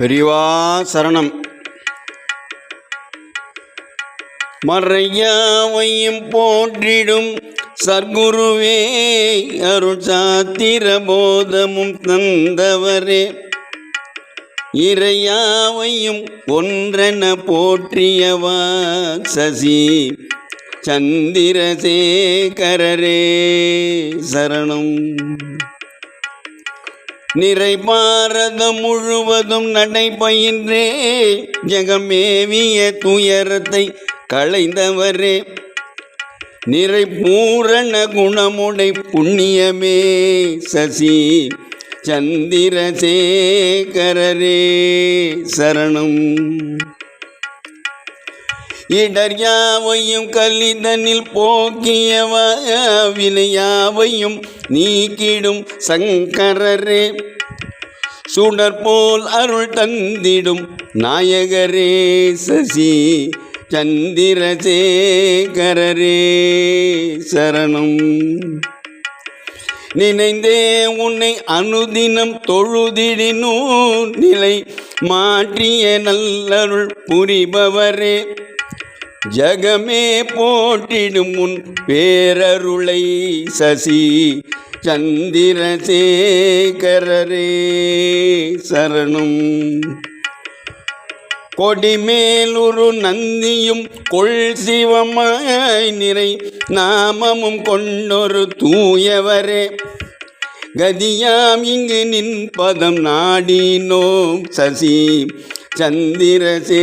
பெரியவா சரணம். மறையாவையும் போற்றிடும் சர்க்குருவே அருள் போதமும் தந்தவரே. இறையாவையும் ஒன்றென போற்றியவா சசி சந்திரசேகரரே சரணம். நிறை பாரதம் முழுவதும் நடைபயின்றே. ஜெகமேவிய துயரத்தை களைந்தவரே. நிறை பூரண குணமுடை புண்ணியமே. சசி சந்திரசேகரரே சரணம். இடர் யாவையும் கல்லிதனில் போக்கியவினை யாவையும் நீக்கிடும் சங்கரரே. சுடர் போல் அருள் தந்திடும் நாயகரே சசி சந்திரசேகரரே. சரணம். நினைந்தே உன்னை அனுதினம் தொழுதிடினோ நிலை மாற்றிய நல்லருள் புரிபவரே. ஜகமே போட்டிடும் முன் பேரருளை சசி. சந்திரசேகரரே சரணம். கொடிமேலுரு நந்தியும் கொள் சிவமாய் நிறை நாமமும் கொண்டொரு தூயவரே. கதியாம் இங்கு நின் பதம் நாடினோம் சசி. சந்திரசேகரரே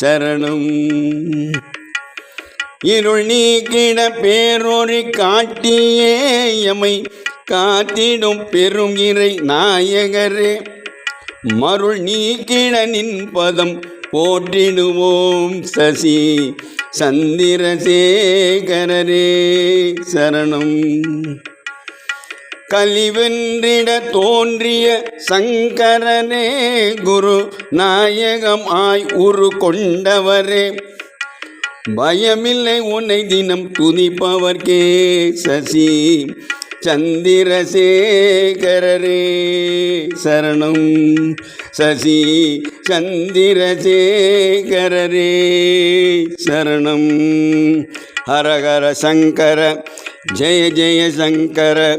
சரணம். இருள் நீக்கிட பேரொரு காட்டியே எமை காத்திடும் பெரும் இறை நாயகரே. மருள் நீக்கிட நின் பதம் போற்றிடுவோம் சசி சந்திரசேகரரே சரணம். கலிவென்றிட தோன்றிய சங்கரனே குரு நாயகம் ஆய் உரு கொண்டவரே பயமில்லை உன்னை தினம் துதிப்பவர்க்கே சசி சந்திரசேகரரே. சரணம் சசி சந்திரசேகரரே. சரணம் ஹரஹர சங்கர ஜெய ஜெய சங்கர.